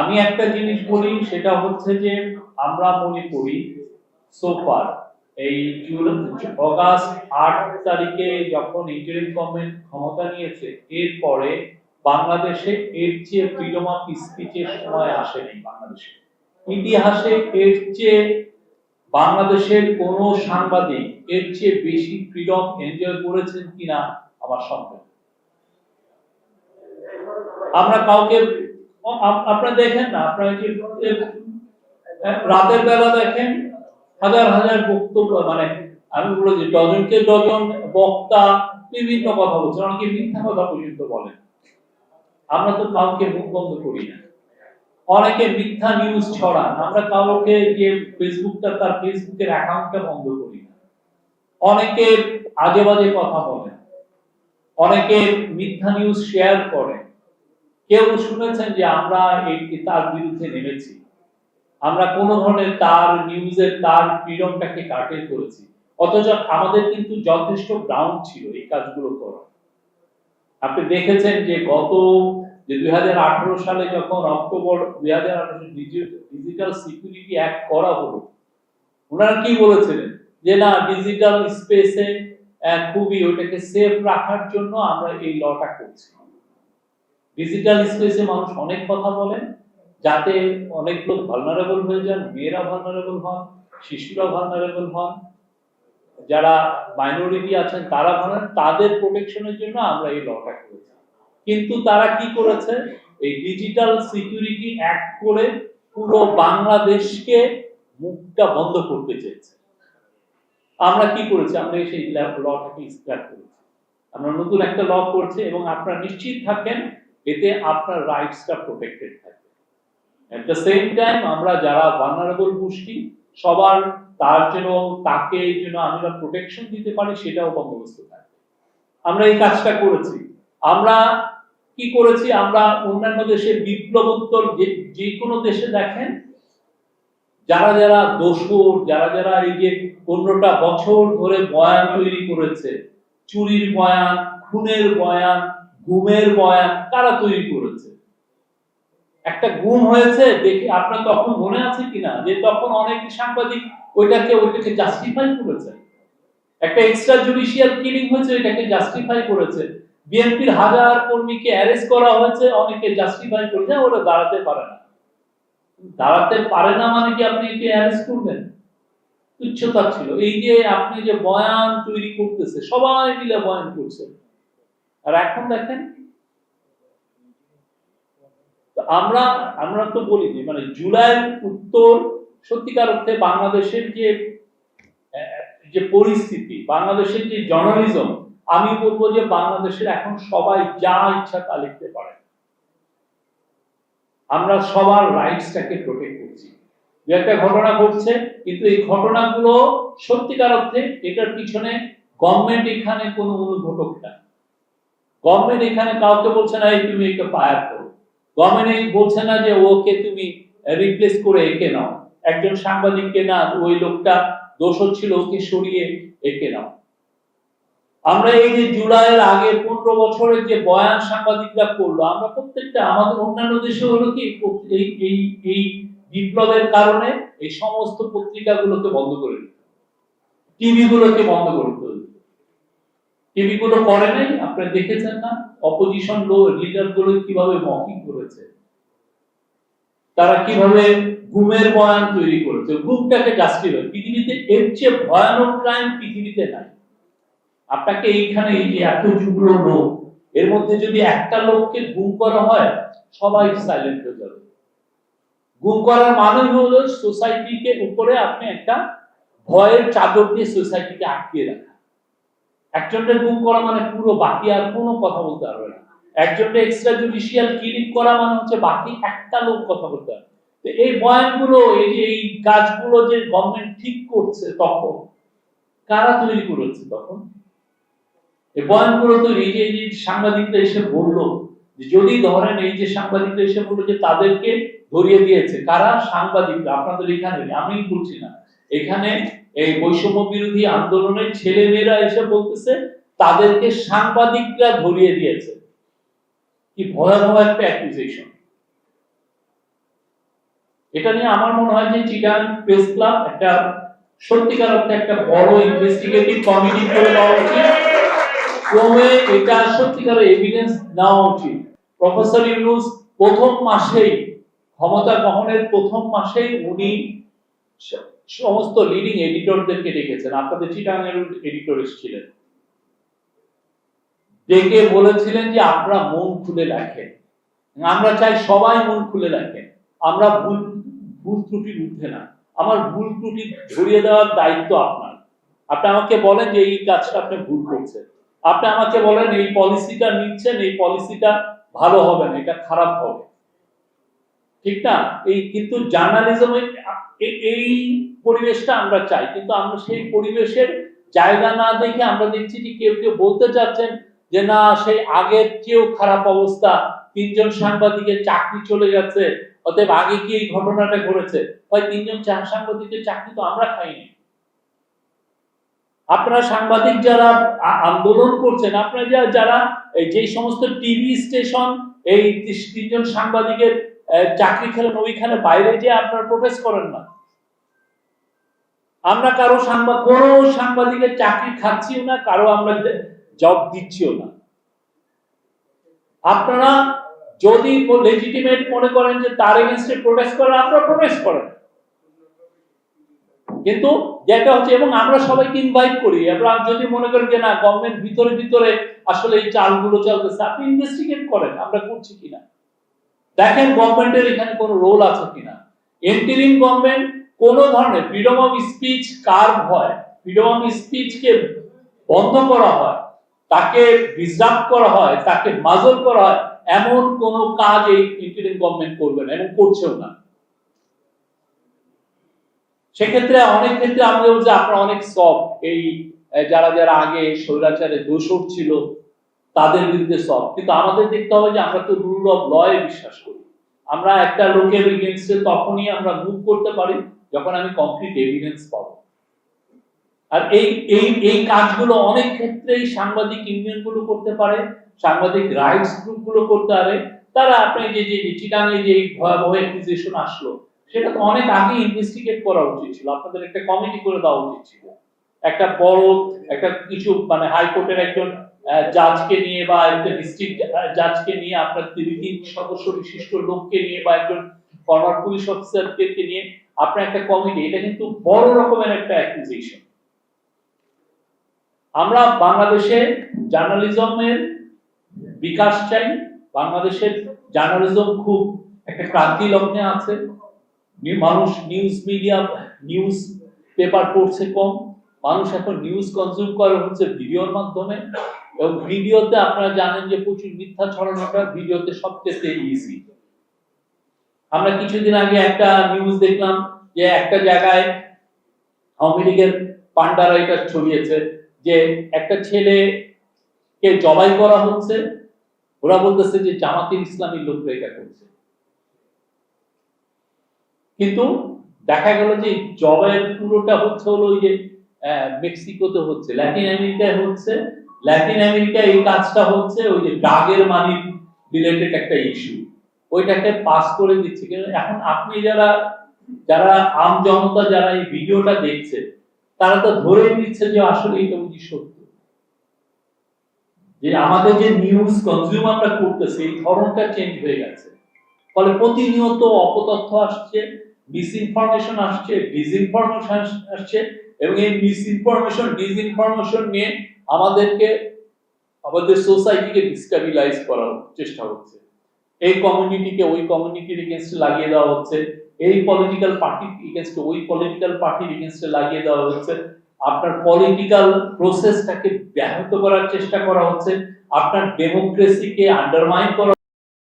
আমি একটা জিনিস বলি, সেটা হচ্ছে যে আমরা মনে করি সোফার এই অগাস্ট আট তারিখে যখন ইন্টারিম গভর্নমেন্ট ক্ষমতা নিয়েছে, এরপরে বাংলাদেশে এর চেয়ে ফ্রিডম অফ স্পিচের সময় আসেনি বাংলাদেশে। ইতিহাসে এর চেয়ে বাংলাদেশের কোন সাংবাদিক এর চেয়ে বেশি ফ্রিডম এনজয় করেছেন কিনা আমার সন্দেহ। আমরা কাউকে আপনারা দেখেন না রাতের বেলা দেখেন? হাজার হাজার বক্তব্য মানে আমি বলেছি, ডজনকে ডজন বক্তা বিভিন্ন কথা বলছে, অনেকে মিথ্যা কথা পর্যন্ত বলেন আমরা তো কাউকে মুখ বন্ধ করি না। অনেকে মিথ্যা নিউজ ছড়ান, আমরা কাউকে যে ফেসবুকটা, তার ফেসবুকের অ্যাকাউন্টটা বন্ধ করি না। অনেকে আজে বাজে কথা বলেন, অনেকে মিথ্যা নিউজ শেয়ার করে। কেউ শুনেছেন যে আমরা তার বিরুদ্ধে নেমেছি। আমরা কোন ধরনের তার নিউজের তার ফ্রিডমটাকে কাটে করেছি। অথচ আমাদের কিন্তু যথেষ্ট গ্রাউন্ড ছিল এই কাজগুলো করার। আপনি দেখেছেন যে গত যে দুই সালে যখন অক্টোবর দুই হাজার ডিজিটাল সিকিউরিটি অ্যাক্ট করা হলো, ওনারা কি বলেছিলেন? যে না ডিজিটাল স্পেসে খুবই ওটাকে সেফ রাখার জন্য আমরা এই লটা করছি। ডিজিটাল স্পেসে মানুষ অনেক কথা বলেন, যাতে অনেক লোক ভালনারেবল হয়ে যান, মেয়েরা ভালনারেবল হন শিশুরা ভালনারেবল হন। যারা মাইনরিটি আছেন, তারা ভালো তাদের প্রোটেকশনের জন্য আমরা এই লটা করেছি। কিন্তু তারা কি করেছে? এই ডিজিটাল সিকিউরিটি অ্যাক্ট করে পুরো বাংলাদেশকে মুখটা বন্ধ করতে চেয়েছে। আমরা কি করেছি? আমরা সেই লটাকে স্ক্র্যাপ করেছি। আমরা নতুন একটা ল করছি এবং আপনারা নিশ্চিত থাকেন এতে আপনার রাইটসটা প্রোটেক্টেড থাকবে। এট দ্য সেম টাইম আমরা যারা ভালনারেবল গোষ্ঠী সবার তার জন্য তাকে জন্য আমরা প্রোটেকশন দিতে পারি, সেটাও বন্দোবস্ত থাকবে। আমরা এই কাজটা করেছি। আমরা কি করেছি? আমরা অন্যান্য দেশে বিপ্লবোত্তর যে যে কোনো দেশে দেখেন, যারা যারা দোসর যারা যারা এই যে পনেরোটা বছর ধরে বয়ান তৈরি করেছে, চুরির বয়ান, খুনের বয়ান গুমের বয়ান কারা তৈরি করেছে? একটা গুম হয়েছে, দেখি আপনার তখন মনে আছে কিনা? যে তখন অনেক সাংবাদিক ওইটাকে ওইটাকে জাস্টিফাই করেছে। একটা এক্সট্রা জুডিশিয়াল কিলিং হয়েছে এটাকে জাস্টিফাই করেছে। বিএনপির হাজার কর্মীকে অ্যারেস্ট করা হয়েছে, অনেকে জাস্টিফাই করেছে, ওরা দাঁড়াতে পারে না। দাঁড়াতে পারে না মানে কি আপনি একে অ্যারেস্ট করবেন? তুচ্ছতা ছিল। এই যে আপনি যে বয়ান তৈরি করতেছে, সবাই মিলে বয়ান করছে। আর এখন দেখেন আমরা আমরা তো বলি যে মানে জুলাইয়ের উত্তর সত্যিকার অর্থে বাংলাদেশের যে যে পরিস্থিতি, বাংলাদেশের যে জার্নালিজম আমি বলব যে বাংলাদেশের এখন সবাই যা ইচ্ছা তা লিখতে পারে। আমরা সবার রাইটসটাকে প্রোটেক্ট করছি। দু একটা ঘটনা ঘটছে, কিন্তু এই ঘটনাগুলো সত্যিকার অর্থে এটার পিছনে গভর্নমেন্ট এখানে কোনো অনুঘটক না গভর্নমেন্ট এখানে কাউকে বলছে না, এই তুমি একে ফায়ার করো। গভর্নমেন্ট বলছে না যে, ওকে তুমি রিপ্লেস করে একে নাও। একজন সাংবাদিককে না, ওই লোকটা দোষর ছিল ওকে সরিয়ে একে নাও। আমরা এই যে জুলাইয়ের আগে পনেরো বছরের যে বয়ান সাংবাদিকরা করল, আমরা প্রত্যেকটা, আমাদের অন্যান্য দেশে হলো কি এই এই এই বিপ্লবের কারণে এই সমস্ত পত্রিকাগুলোকে বন্ধ করে দিত টিভি গুলোকে বন্ধ করে দিত টিভি গুলো করে নাই? আপনারা দেখেছেন না? অপোজিশন লিডারগুলো কীভাবে মকিং করেছে? তারা কীভাবে গুমের বয়ান তৈরি করেছে? গুমটাকে জাস্টিফাই পৃথিবীতে এর চেয়ে ভয়ানক ক্রাইম পৃথিবীতে নাই। আপনাকে এইখানে এই যে এত যুগ্র লোক, এর মধ্যে যদি একটা লোককে গুম করা হয়, সবাই সাইলেন্ট হয়ে যাবে। গুম করার মানে হলো সোসাইটিকে উপরে আপনি একটা ভয়ের চাদর দিয়ে সোসাইটিকে আটকিয়ে রাখা। একজনের গুম করা মানে পুরো বাকি আর কোনো কথা বলতে পারবে না। একজনের এক্সট্রা জুডিশিয়াল কিলিং করা মানে হচ্ছে বাকি একটা লোক কথা বলতে পারবে। তো এই বয়ানগুলো, এই যে এই কাজগুলো যে গভর্নমেন্ট ঠিক করছে তখন, কারা তৈরি করেছে তখন? এই বয়ানগুলো তো এই যে, এই সাংবাদিকরা এসে বলল যদি ধরেন এই যে সাংবাদিকরা এসে বলল যে তাদেরকে ধরিয়ে দিয়েছে, কারা? সাংবাদিকরা। আপনাদের এখানে আমি বলছি না। এখানে এই বৈষম্য বিরোধী আন্দোলনের ছেলে মেয়েরা এসে বলতেছে, তাদেরকে সাংবাদিকরা ধরিয়ে দিয়েছে। কি ভয়াবহ একটা এটা নিয়ে আমার মনে হয় যে চিটান প্রেস ক্লাব একটা সত্যিকার অর্থে একটা বড় ইনভেস্টিগেটিভ কমিটি করে দেওয়া উচিত। ক্রমে এটা সত্যিকার এভিডেন্স নেওয়া উচিত। প্রফেসর ইউনুস প্রথম মাসেই, ক্ষমতা গ্রহণের প্রথম মাসেই উনি সমস্ত লিডিং এডিটরদেরকে ডেকেছেন। আপনাদের চিটাঙের এডিটর এসেছিলেন। ডেকে বলেছিলেন যে আপনারা মন খুলে লেখেন আমরা চাই সবাই মন খুলে লেখেন আমরা ভুল ভুল ত্রুটির ঊর্ধ্বে না। আমার ভুল ত্রুটি ধরিয়ে দেওয়ার দায়িত্ব আপনার। আপনি আমাকে বলেন যে, এই কাজটা আপনি ভুল করছেন। আপনি আমাকে বলেন, এই পলিসিটা নিচ্ছেন, এই পলিসিটা ভালো হবে না, এটা খারাপ হবে। ঠিক না? এই কিন্তু জার্নালিজমে এই পরিবেশটা আমরা চাই। কিন্তু আমরা সেই পরিবেশের জায়গা না দেখে আমরা দেখছি যে কেউ কেউ বলতে চাচ্ছেন যে না, সেই আগের চেয়েও খারাপ অবস্থা। তিনজন সাংবাদিকের চাকরি চলে গেছে অতএব আগে কি এই ঘটনাটা ঘটেছে? হয় তিনজন সাংবাদিকের চাকরি তো আমরা খাইনি। আপনারা সাংবাদিক যারা আন্দোলন করছেন, আপনারা যারা যে সমস্ত টিভি স্টেশন, এই তিনজন সাংবাদিকের চাকরি খেলেন ওইখানে বাইরে যে আপনারা প্রোটেস্ট করেন না। আমরা কারও সাংবাদ কোনো সাংবাদিকের চাকরি খাচ্ছিও না, কারও আমরা জব দিচ্ছিও না। আপনারা যদি লেজিটিমেট মনে করেন যে তার এগেনস্টে প্রোটেস্ট করেন আপনারা প্রোটেস্ট করেন। কিন্তু যেটা হচ্ছে, এবং আমরা সবাইকে ইনভাইট করি। আমরা যদি মনে করেন যে না গভর্নমেন্ট ভিতরে ভিতরে আসলে এই চালগুলো চলতেছে, আপনি ইনভেস্টিগেট করেন, আমরা করছি কিনা। দেখেন গভর্নমেন্টের এখানে কোনো রোল আছে কিনা? এন্টিরিম গভর্নমেন্ট কোন ধরনের ফ্রিডম অফ স্পিচ কার হয় ফ্রিডম অফ স্পিচকে বন্ধ করা হয়, তাকে ডিসরাপ্ট করা হয়, তাকে মাজল করা হয়, এমন কোন কাজ এই ইন্টারিম গভর্নমেন্ট করবে না এবং করছেও না। সেক্ষেত্রে অনেক ক্ষেত্রে আমাদের বলছে আপনারা অনেক সব এই যারা যারা আগে স্বৈরাচারে দোষর ছিল তাদের বিরুদ্ধে সব। কিন্তু আমাদের দেখতে হবে যে আমরা তো রুল অফ লয়ে বিশ্বাস করি। আমরা একটা লোকের এগেনস্টে তখনই আমরা মুভ করতে পারি যখন আমি কমপ্লিট এভিডেন্স পাবো। আর এই এই এই কাজগুলো অনেক ক্ষেত্রেই সাংবাদিক ইউনিয়নগুলো করতে পারে, সাংবাদিক রাইটস গ্রুপগুলো করতে পারে। তারা আপনি যে যে চিটাঙে যে ভয়াবহ অ্যাকুইজিশন আসলো, সেটা তো অনেক আগে ইনভেস্টিগেট করা উচিত ছিল। আপনাদের একটা কমিটি করে দেওয়া উচিত ছিল। একটা বড়, একটা কিছু মানে হাইকোর্টের একজন জাজকে নিয়ে বা একটা ডিস্ট্রিক্ট জাজকে নিয়ে আপনার দুই তিন সদস্য বিশিষ্ট লোককে নিয়ে বা একজন ফরওয়ার্ড পুলিশ অফিসারকে নিয়ে আপনার একটা কমিটি এটা কিন্তু বড় রকমের একটা অ্যাকুইজিশন আমরা বাংলাদেশে জার্নালিজমের বিকাশ চাই, বাংলাদেশের জার্নালিজম খুব একটা ক্রান্তি লগ্নে আছে মানুষ নিউজ মিডিয়া নিউজ পেপার পড়ছে কম, মানুষ এখন নিউজ কনজিউম করে হচ্ছে ভিডিওর মাধ্যমে। এবং ভিডিওতে আপনারা জানেন যে প্রচুর মিথ্যা ছড়ানোটা ভিডিওতে সবচেয়ে ইজি আমরা কিছুদিন আগে একটা নিউজ দেখলাম যে একটা জায়গায় আওয়ামী লীগের পান্ডারা এটা ছড়িয়েছে যে একটা ছেলেকে জবাই করা হচ্ছে, ওরা বলতেছে যে জামাতের ইসলামী লোকরা এটা করছে। কিন্তু দেখা গেল যে জবাইয়ের পুরোটা হচ্ছে হলো ওই যে মেক্সিকোতে হচ্ছে, ল্যাটিন আমেরিকায় হচ্ছে ল্যাটিন আমেরিকায় এই কাজটা হচ্ছে ওই যে ড্রাগের মানি রিলেটেড একটা ইস্যু ওইটাকে পাস করে দিচ্ছে। কিন্তু এখন আপনি যারা যারা আম জনতা যারা এই ভিডিওটা দেখছে, তারা তো ধরে নিচ্ছে যে আসলে এটা বুঝি সত্য। যে আমাদের যে নিউজ কনজিউম আমরা করতেছি, এই ধরনটা চেঞ্জ হয়ে গেছে। ফলে প্রতিনিয়ত অপতথ্য আসছে মিসইনফরমেশন আসছে ডিসইনফরমেশন আসছে এবং এই মিসইনফরমেশন ডিসইনফরমেশন নিয়ে আমাদেরকে, আমাদের সোসাইটিকে ডিস্টাবিলাইজ করার চেষ্টা হচ্ছে। এই কমিউনিটিকে ওই কমিউনিটির এগেনস্টে লাগিয়ে দেওয়া হচ্ছে। এই পলিটিক্যাল পার্টির এগেনস্টে ওই পলিটিক্যাল পার্টির এগেনস্টে লাগিয়ে দেওয়া হচ্ছে। আপনার পলিটিক্যাল প্রসেসটাকে ব্যাহত করার চেষ্টা করা হচ্ছে। আপনার ডেমোক্রেসিকে আন্ডারমাইন করা